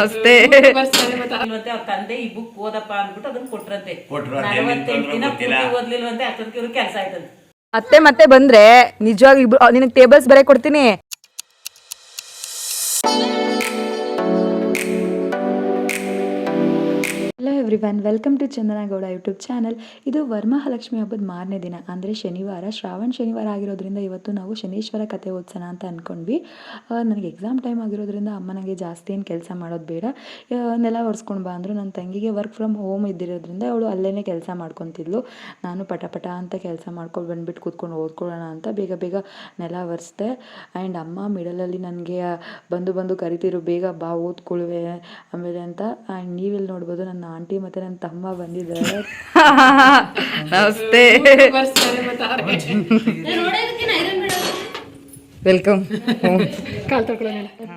ಮತ್ತೆ ಅವ್ರ ತಂದೆ ಈ ಬುಕ್ ಓದಪ್ಪ ಅಂದ್ಬಿಟ್ಟು ಅದನ್ನ ಕೊಟ್ರಂತೆ. ನಲವತ್ತೆಂಟು ದಿನ. ಪೂರ್ತಿ ಓದ್ಲಿಲ್ವಂತೆ ಅಷ್ಟೊತ್ತಿಗೆ ಇವ್ರಿಗೆ ಕೆಲಸ ಆಯ್ತಂತೆ. ಅತ್ತೆ ಮತ್ತೆ ಬಂದ್ರೆ ನಿಜವಾಗಿ ನಿನಗೆ ಟೇಬಲ್ಸ್ ಬರೆ ಕೊಡ್ತೀನಿ. Hello everyone welcome to Chandana Gowda YouTube channel ಇದು ವರ್ಮಹಾಲಕ್ಷ್ಮಿ ಹಬ್ಬದ ಮಾರನೇ ದಿನ, ಅಂದರೆ ಶನಿವಾರ. ಶ್ರಾವಣ ಶನಿವಾರ ಆಗಿರೋದ್ರಿಂದ ಇವತ್ತು ನಾವು ಶನೀಶ್ವರ ಕತೆ ಓದ್ಸೋಣ ಅಂತ ಅಂದ್ಕೊಂಡ್ವಿ ನನಗೆ ಎಕ್ಸಾಮ್ ಟೈಮ್ ಆಗಿರೋದ್ರಿಂದ ಅಮ್ಮ ನನಗೆ ಜಾಸ್ತಿ ಏನು ಕೆಲಸ ಮಾಡೋದು ಬೇಡ. ನೆಲ ಒರೆಸ್ಕೊಂಡು ಬಾ ಅಂದರು. ನನ್ನ ತಂಗಿಗೆ ವರ್ಕ್ ಫ್ರಮ್ ಹೋಮ್ ಇದ್ದಿರೋದ್ರಿಂದ ಅವಳು ಅಲ್ಲೇ ಕೆಲಸ ಮಾಡ್ಕೊತಿದ್ಲು. ನಾನು ಪಟ ಪಟ ಅಂತ ಕೆಲಸ ಮಾಡ್ಕೊಂಡು ಬಂದುಬಿಟ್ಟು ಕೂತ್ಕೊಂಡು ಓದ್ಕೊಳ್ಳೋಣ ಅಂತ ಬೇಗ ಬೇಗ ನೆಲ ಒರೆಸ್ದೆ. ಆ್ಯಂಡ್ ಅಮ್ಮ ಮಿಡಲಲ್ಲಿ ನನಗೆ, ಬಂದು ಬಂದು ಕರಿತಿರು, ಬೇಗ ಬಾ ಓದ್ಕೊಳ್ಳುವೆ ಆಮೇಲೆ ಅಂತ. ಆ್ಯಂಡ್ ನೀವಿಲ್ಲಿ ನೋಡ್ಬೋದು, ನನ್ನ ಆಂಟಿ ಮತ್ತೆ ನನ್ನ ತಮ್ಮ ಬಂದಿದ್ದಾರೆ. ನಮಸ್ತೆ. ವೆಲ್ಕಮ್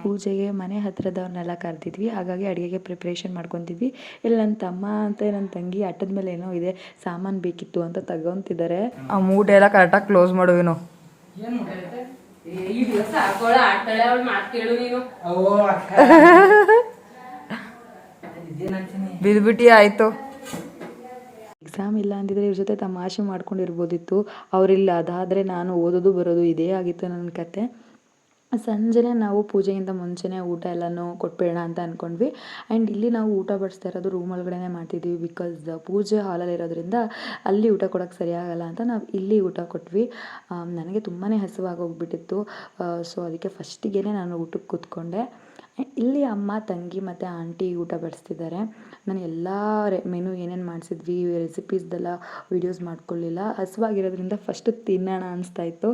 ಪೂಜೆಗೆ ಮನೆ ಹತ್ರದವ್ರನ್ನೆಲ್ಲ ಕರೆದಿದ್ವಿ. ಹಾಗಾಗಿ ಅಡುಗೆಗೆ ಪ್ರಿಪ್ರೇಷನ್ ಮಾಡ್ಕೊತಿದ್ವಿ. ಇಲ್ಲಿ ನನ್ನ ತಮ್ಮ ಅಂತ ನನ್ನ ತಂಗಿ ಅಟ್ಟದ ಮೇಲೆ ಏನೋ ಇದೆ ಸಾಮಾನು ಬೇಕಿತ್ತು ಅಂತ ತಗೊಂತಿದ್ದಾರೆ. ಆ ಮೂಡ್ ಎಲ್ಲ ಕರೆಕ್ಟಾಗಿ ಕ್ಲೋಸ್ ಮಾಡುವೇನು ಬಿದ್ಬಿಟ್ಟಿ ಆಯ್ತು. ಎಕ್ಸಾಮ್ ಇಲ್ಲ ಅಂದಿದ್ರೆ ಇವ್ರ ಜೊತೆ ತಮಾಷೆ ಮಾಡ್ಕೊಂಡಿರ್ಬೋದಿತ್ತು. ಅವರಿಲ್ಲ, ಅದಾದರೆ ನಾನು ಓದೋದು ಬರೋದು ಇದೇ ಆಗಿತ್ತು ನನ್ನ ಕತೆ. ಸಂಜೆನೆ ನಾವು ಪೂಜೆಗಿಂತ ಮುಂಚೆನೇ ಊಟ ಎಲ್ಲನೂ ಕೊಟ್ಬಿಡೋಣ ಅಂತ ಅಂದ್ಕೊಂಡ್ವಿ ಆ್ಯಂಡ್ ಇಲ್ಲಿ ನಾವು ಊಟ ಬಡಿಸ್ತಾ ಇರೋದು ರೂಮ್ ಒಳಗಡೆನೇ ಮಾಡ್ತಿದ್ದೀವಿ ಬಿಕಾಸ್ ಪೂಜೆ ಹಾಲಲ್ಲಿ ಇರೋದ್ರಿಂದ ಅಲ್ಲಿ ಊಟ ಕೊಡೋಕ್ಕೆ ಸರಿಯಾಗಲ್ಲ ಅಂತ ನಾವು ಇಲ್ಲಿ ಊಟ ಕೊಟ್ವಿ. ನನಗೆ ತುಂಬಾ ಹಸಿವಾಗೋಗ್ಬಿಟ್ಟಿತ್ತು ಸೊ ಅದಕ್ಕೆ ಫಸ್ಟಿಗೆ ನಾನು ಊಟಕ್ಕೆ ಕೂತ್ಕೊಂಡೆ. ಇಲ್ಲಿ ಅಮ್ಮ, ತಂಗಿ ಮತ್ತು ಆಂಟಿ ಊಟ ಬಡಿಸ್ತಿದ್ದಾರೆ. ನಾನು ಎಲ್ಲ ರೆ ಮೆನು ಏನೇನು ಮಾಡಿಸಿದ್ವಿ ರೆಸಿಪೀಸ್ದೆಲ್ಲ ವೀಡಿಯೋಸ್ ಮಾಡ್ಕೊಳ್ಳಿಲ್ಲ ಹಸುವಾಗಿರೋದ್ರಿಂದ ಫಸ್ಟ್ ತಿನ್ನೋಣ ಅನಿಸ್ತಾ ಇತ್ತು.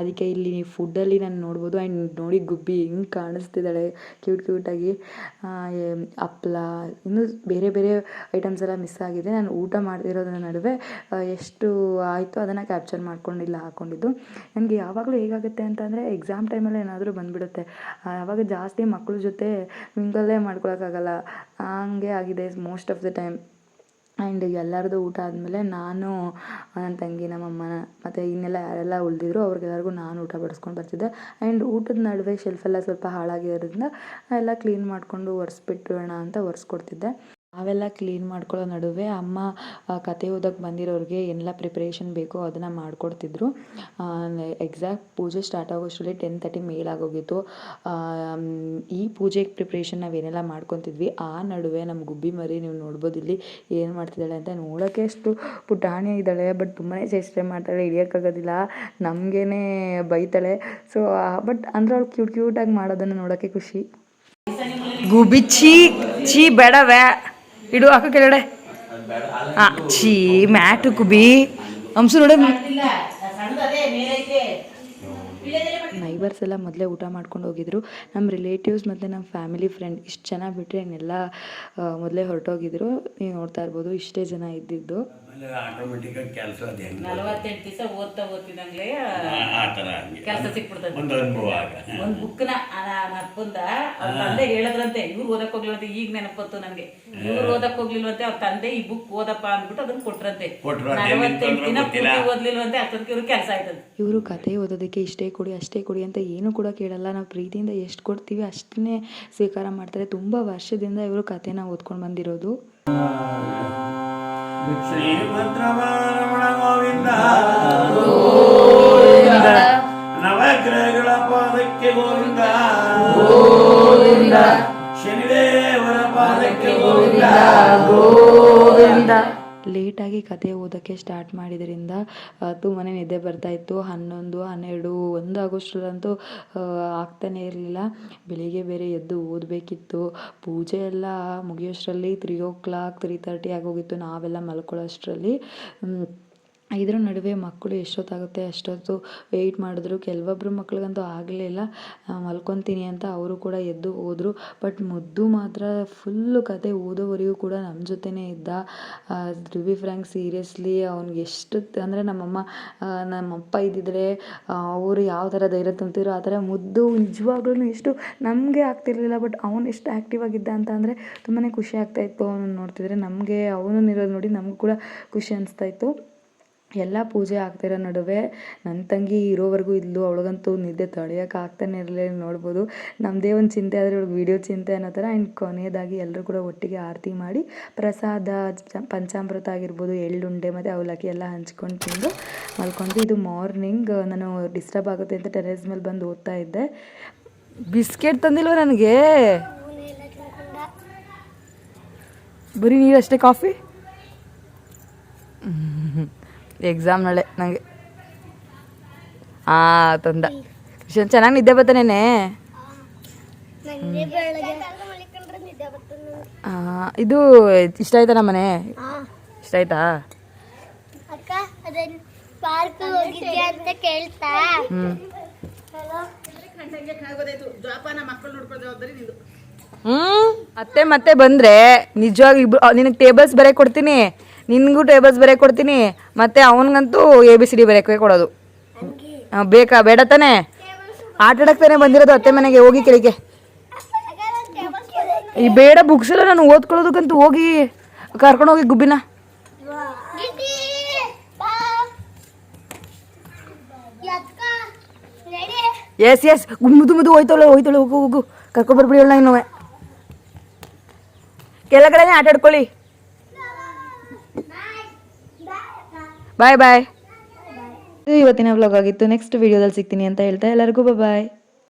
ಅದಕ್ಕೆ ಇಲ್ಲಿ ಫುಡ್ಡಲ್ಲಿ ನಾನು ನೋಡ್ಬೋದು. ಆ್ಯಂಡ್ ನೋಡಿ ಗುಬ್ಬಿ ಹಿಂಗೆ ಕಾಣಿಸ್ತಿದ್ದಾಳೆ. ಕ್ಯೂಟ್ ಕ್ಯೂಟಾಗಿ ಹಪ್ಪಳ ಇನ್ನೂ ಬೇರೆ ಬೇರೆ ಐಟಮ್ಸ್ ಎಲ್ಲ ಮಿಸ್ ಆಗಿದೆ. ನಾನು ಊಟ ಮಾಡ್ತಿರೋದ್ರ ನಡುವೆ ಎಷ್ಟು ಆಯಿತು ಅದನ್ನು ಕ್ಯಾಪ್ಚರ್ ಮಾಡ್ಕೊಂಡಿಲ್ಲ ಹಾಕ್ಕೊಂಡಿದ್ದು ನನಗೆ ಯಾವಾಗಲೂ ಹೇಗಾಗುತ್ತೆ ಅಂತಂದರೆ ಎಕ್ಸಾಮ್ ಟೈಮಲ್ಲಿ ಏನಾದರೂ ಬಂದುಬಿಡುತ್ತೆ. ಆವಾಗ ಜಾಸ್ತಿ ಮಕ್ಕಳ ಜೊತೆ ಮಿಂಗಲ್ಲೇ ಮಾಡ್ಕೊಳಕ್ಕಾಗಲ್ಲ. ಹಂಗೆ ಆಗಿದೆ most of the time and ಎಲ್ಲರದು ಊಟ ಆದಮೇಲೆ ನಾನು, ನನ್ನ ತಂಗಿ, ನಮ್ಮಮ್ಮ ಮತ್ತು ಇನ್ನೆಲ್ಲ ಯಾರೆಲ್ಲ ಉಳಿದಿದ್ರು ಅವ್ರಿಗೆಲ್ಲರಿಗೂ ನಾನು ಊಟ ಬಡಿಸ್ಕೊಂಡು ಬರ್ತಿದ್ದೆ. ಆ್ಯಂಡ್ ಊಟದ ನಡುವೆ ಶೆಲ್ಫೆಲ್ಲ ಸ್ವಲ್ಪ ಹಾಳಾಗಿರೋದ್ರಿಂದ, ಎಲ್ಲ ಕ್ಲೀನ್ ಮಾಡಿಕೊಂಡು ಒರೆಸ್ಬಿಟ್ಟೋಣ ಅಂತ ಒರೆಸ್ಕೊಡ್ತಿದ್ದೆ. ನಾವೆಲ್ಲ ಕ್ಲೀನ್ ಮಾಡ್ಕೊಳ್ಳೋ ನಡುವೆ ಅಮ್ಮ ಕಥೆ ಓದಕ್ಕೆ ಬಂದಿರೋರಿಗೆ ಏನೆಲ್ಲ ಪ್ರಿಪ್ರೇಷನ್ ಬೇಕೋ ಅದನ್ನು ಮಾಡಿಕೊಡ್ತಿದ್ರು. ಎಕ್ಸಾಕ್ಟ್ ಪೂಜೆ ಸ್ಟಾರ್ಟ್ ಆಗೋಷ್ಟರಲ್ಲಿ ಟೆನ್ ತರ್ಟಿ ಮೇಲಾಗೋಗಿತ್ತು ಈ ಪೂಜೆಗೆ ಪ್ರಿಪ್ರೇಷನ್ ನಾವೇನೆಲ್ಲ ಮಾಡ್ಕೊತಿದ್ವಿ, ಆ ನಡುವೆ ನಮ್ಮ ಗುಬ್ಬಿ ಮರಿ ನೀವು ನೋಡ್ಬೋದು ಇಲ್ಲಿ ಏನು ಮಾಡ್ತಿದ್ದಾಳೆ ಅಂತ ನೋಡೋಕ್ಕೆ ಅಷ್ಟು ಪುಟಾಣಿ ಇದ್ದಾಳೆ ಬಟ್ ತುಂಬಾ ಚೇಷ್ಟೆ ಮಾಡ್ತಾಳೆ, ಹಿಡಿಯೋಕ್ಕಾಗೋದಿಲ್ಲ, ನಮಗೇನೆ ಬೈತಾಳೆ. ಸೊ ಬಟ್ ಅಂದ್ರೆ ಅವ್ಳು ಕ್ಯೂಟ್ ಕ್ಯೂಟಾಗಿ ಮಾಡೋದನ್ನು ನೋಡೋಕ್ಕೆ ಖುಷಿ. ಗುಬಿ ಚೀ ಚೀ ಬೇಡ ವ್ಯಾ ಇಡು, ಹಾಕೋ ಕೆಳಗಡೆ. ಹಾ ಛೀ, ಮ್ಯಾಟು ಕುಬಿ. ಹಂಸು ನೋಡ. ನೈಬರ್ಸ್ ಎಲ್ಲ ಮೊದಲೇ ಊಟ ಮಾಡ್ಕೊಂಡು ಹೋಗಿದ್ರು. ನಮ್ಮ ರಿಲೇಟಿವ್ಸ್ ಮತ್ತು ನಮ್ಮ ಫ್ಯಾಮಿಲಿ ಫ್ರೆಂಡ್ ಇಷ್ಟು ಜನ ಬಿಟ್ಟರೆ ಇನ್ನೆಲ್ಲ ಮೊದಲೇ ಹೊರಟೋಗಿದ್ರು. ನೀವು ನೋಡ್ತಾ ಇರ್ಬೋದು, ಇಷ್ಟೇ ಜನ ಇದ್ದಿದ್ದು. ಆಮೇಲೆ ಆಟೋಮೆಟಿಕ್ ಆಗಿ ಕೆಲಸ ಅದು ಹೆಂಗೆ ನಲವತ್ತೆಂಟು ದಿವಸ ಓದ್ತಾ ಓದ್ತಿದಂಗ್ಲೇ ಆ ಥರ ಕೆಲಸ ಸಿಕ್ಬಿಡ್ತದೆ. ಒಂದು ಅನುಭವ ಆಗ. ಒಂದ್ ಬುಕ್ನ ಅಪ್ಪಂದ ಅವ್ರ ತಂದೆ ಹೇಳದ್ರಂತೆ ಇವ್ರು ಓದಕ್ ಹೋಗ್ಲಿಲ್ಲ ಈಗ ನೆನಪತ್ತು ನಂಗೆ. ಇವ್ರು ಓದಕ್ ಹೋಗ್ಲಿಲ್ವಂತೆ ಅವ್ರ ತಂದೆ ಈ ಬುಕ್ ಓದಪ್ಪ ಅಂದ್ಬಿಟ್ಟು ಅದನ್ನ ಕೊಟ್ರಂತೆ. ಕೊಟ್ರು, ಅದ್ ನಲವತ್ತೆಂಟು ದಿನ ಗೊತ್ತಿಲ್ಲ. ಪೂರ್ತಿ ಓದ್ಲಿಲ್ವಂತೆ ಅಷ್ಟೊತ್ತಿಗೆ ಇವ್ರಿಗೆ ಕೆಲಸ ಆಯ್ತದೆ. ಇವರು ಕತೆ ಓದೋದಕ್ಕೆ ಇಷ್ಟೇ ಕೊಡಿ ಅಷ್ಟೇ ಕೊಡಿ ಅಂತ ಏನು ಕೂಡ ಕೇಳಲ್ಲ. ನಾವು ಪ್ರೀತಿಯಿಂದ ಎಷ್ಟು ಕೊಡ್ತೀವಿ ಅಷ್ಟನ್ನೇ ಸ್ವೀಕಾರ ಮಾಡ್ತಾರೆ. ತುಂಬಾ ವರ್ಷದಿಂದ ಇವರು ಕತೆನ ಓದ್ಕೊಂಡು ಬಂದಿರೋದು. ಶ್ರೀಭದ್ರವಾರಮಣ ಗೋವಿಂದ ನವಗ್ರಹಗಳ ಪಾದಕ್ಕೆ ಗೋವಿಂದ ಶನಿದೇವರ ಪಾದಕ್ಕೆ ಗೋವಿಂದ ಲೇಟಾಗಿ ಕತೆ ಓದೋಕ್ಕೆ ಸ್ಟಾರ್ಟ್ ಮಾಡಿದ್ರಿಂದ ತುಂಬಾ ನಿದ್ದೆ ಬರ್ತಾ ಇತ್ತು. ಹನ್ನೊಂದು, ಹನ್ನೆರಡು, ಒಂದು ಆಗೋಷ್ಟರಲ್ಲಂತೂ ಆಗ್ತಾನೇ ಇರಲಿಲ್ಲ. ಬೆಳಿಗ್ಗೆ ಬೇರೆ ಎದ್ದು ಓದಬೇಕಿತ್ತು. ಪೂಜೆ ಎಲ್ಲ ಮುಗಿಯೋಷ್ಟರಲ್ಲಿ three o'clock three thirty ಆಗೋಗಿತ್ತು. ನಾವೆಲ್ಲ ಮಲ್ಕೊಳ್ಳೋಷ್ಟರಲ್ಲಿ. ಇದ್ರ ನಡುವೆ ಮಕ್ಕಳು ಎಷ್ಟೊತ್ತಾಗುತ್ತೆ, ಅಷ್ಟೊತ್ತು ವೆಯ್ಟ್ ಮಾಡಿದ್ರು. ಕೆಲವೊಬ್ಬರು ಮಕ್ಳಿಗಂತೂ ಆಗಲಿಲ್ಲ ಮಲ್ಕೊತೀನಿ ಅಂತ ಅವರು ಕೂಡ ಎದ್ದು ಹೋದರು. ಬಟ್ ಮುದ್ದು ಮಾತ್ರ ಫುಲ್ಲು ಕತೆ ಓದೋವರೆಗೂ ಕೂಡ ನಮ್ಮ ಜೊತೆನೇ ಇದ್ದ. ರಿವಿ ಫ್ರ್ಯಾಂಕ್ ಸೀರಿಯಸ್ಲಿ ಅವ್ನಿಗೆ ಎಷ್ಟು ಅಂದರೆ ನಮ್ಮಮ್ಮ ನಮ್ಮಪ್ಪ ಇದ್ದಿದ್ರೆ ಅವರು ಯಾವ ಥರ ಧೈರ್ಯ ತುಂಬ್ತಿದ್ರು, ಆ ಥರ ಮುದ್ದು ನಿಜವಾಗ್ಲೂ ಎಷ್ಟು ನಮಗೆ ಆಗ್ತಿರ್ಲಿಲ್ಲ. ಬಟ್ ಅವನು ಎಷ್ಟು ಆ್ಯಕ್ಟಿವ್ ಆಗಿದ್ದ ಅಂತ ಅಂದರೆ ತುಂಬಾ ಖುಷಿ ಆಗ್ತಾಯಿತ್ತು ಅವನು ನೋಡ್ತಿದ್ರೆ ನಮಗೆ ಅವನು ಇರೋದು ನೋಡಿ ನಮಗೂ ಕೂಡ ಖುಷಿ ಅನಿಸ್ತಾ ಇತ್ತು. ಎಲ್ಲ ಪೂಜೆ ಆಗ್ತಿರೋ ನಡುವೆ ನನ್ನ ತಂಗಿ ಇರೋವರೆಗೂ ಇದ್ಲು, ಅವ್ಳಿಗಂತೂ ನಿದ್ದೆ ತಡೆಯೋಕೆ ಆಗ್ತಾನೆ ಇರಲಿಲ್ಲ ನೋಡ್ಬೋದು. ನಮ್ಮದೇ ಒಂದು ಚಿಂತೆ ಆದರೆ ಇವಳಿಗೆ ವೀಡಿಯೋ ಚಿಂತೆ ಅನ್ನೋ ಥರ ಆ್ಯಂಡ್ ಕೊನೆಯದಾಗಿ ಎಲ್ಲರೂ ಕೂಡ ಒಟ್ಟಿಗೆ ಆರತಿ ಮಾಡಿ ಪ್ರಸಾದ ಪಂಚಾಮೃತ ಆಗಿರ್ಬೋದು, ಎಳ್ಳುಂಡೆ ಮತ್ತು ಅವಲಕ್ಕಿ ಎಲ್ಲ ಹಂಚ್ಕೊಂಡು ತಿಂದು ಮಲ್ಕೊಂಡು ಇದು ಮಾರ್ನಿಂಗ್, ನಾನು ಡಿಸ್ಟರ್ಬ್ ಆಗುತ್ತೆ ಅಂತ ಟೆರೇಸ್ ಮೇಲೆ ಬಂದು ಓದ್ತಾ ಇದ್ದೆ. ಬಿಸ್ಕೆಟ್ ತಂದಿಲ್ವ ನನಗೆ? ಬರೀ ನೀರು ಅಷ್ಟೇ ಕಾಫಿ ಎಕ್ಸಾಮ್ ನಾಳೆ ನನಗೆ ಹಾಂ ತಂದ. ಕೃಷ್ಣ ಚೆನ್ನಾಗಿ ನಿದ್ದೆ ಬರ್ತಾನೇನೆ ಇದು ಇಷ್ಟ ಆಯ್ತಾ ನಮ್ಮನೆ ಇಷ್ಟ ಆಯ್ತಾ? ಹ್ಞೂ ಮತ್ತೆ ಮತ್ತೆ ಬಂದರೆ ನಿಜವಾಗಿ ಇಬ್ರು ನಿನಗೆ ಟೇಬಲ್ಸ್ ಬರೆ ಕೊಡ್ತೀನಿ. ನಿನಗೂ ಟೇಬಲ್ಸ್ ಬರೆ ಕೊಡ್ತೀನಿ, ಮತ್ತೆ ಅವನಿಗಂತೂ ಎ ಬಿ ಸಿ ಡಿ ಬರೆಯೋಕೆ ಕೊಡೋದು. ಬೇಕಾ? ಬೇಡ ತಾನೇ? ಆಟ ತಾನೇ ಬಂದಿರೋದು ಅತ್ತೆ ಮನೆಗೆ, ಹೋಗಿ ಕೆಳಗೆ ಈ ಬೇಡ ಬುಕ್ಸ್ ಎಲ್ಲ ನಾನು ಓದ್ಕೊಳ್ಳೋದಕ್ಕಂತೂ ಹೋಗಿ ಕರ್ಕೊಂಡು ಹೋಗಿ ಗುಬ್ಬಿನ. ಎಸ್ ಎಸ್ ಮುದು ಮುದು ಹೋಯ್ತಾಳೆ ಹೋಯ್ತಾಳೆ ಹೋಗು ಹೋಗು. ಕರ್ಕೊಬರ್ಬಿಡಿ ಇನ್ನೊಮ್ಮೆ. ಇನ್ನೂ ಕಡೆನೇ ಆಟ ಬಾಯ್ ಬಾಯ್ ಇದು ಇವತ್ತಿನ ವ್ಲಾಗ್ ಆಗಿತ್ತು. ನೆಕ್ಸ್ಟ್ ವಿಡಿಯೋದಲ್ಲಿ ಸಿಗ್ತೀನಿ ಅಂತ ಹೇಳ್ತಾ ಎಲ್ಲರಿಗೂ ಬಾಯ್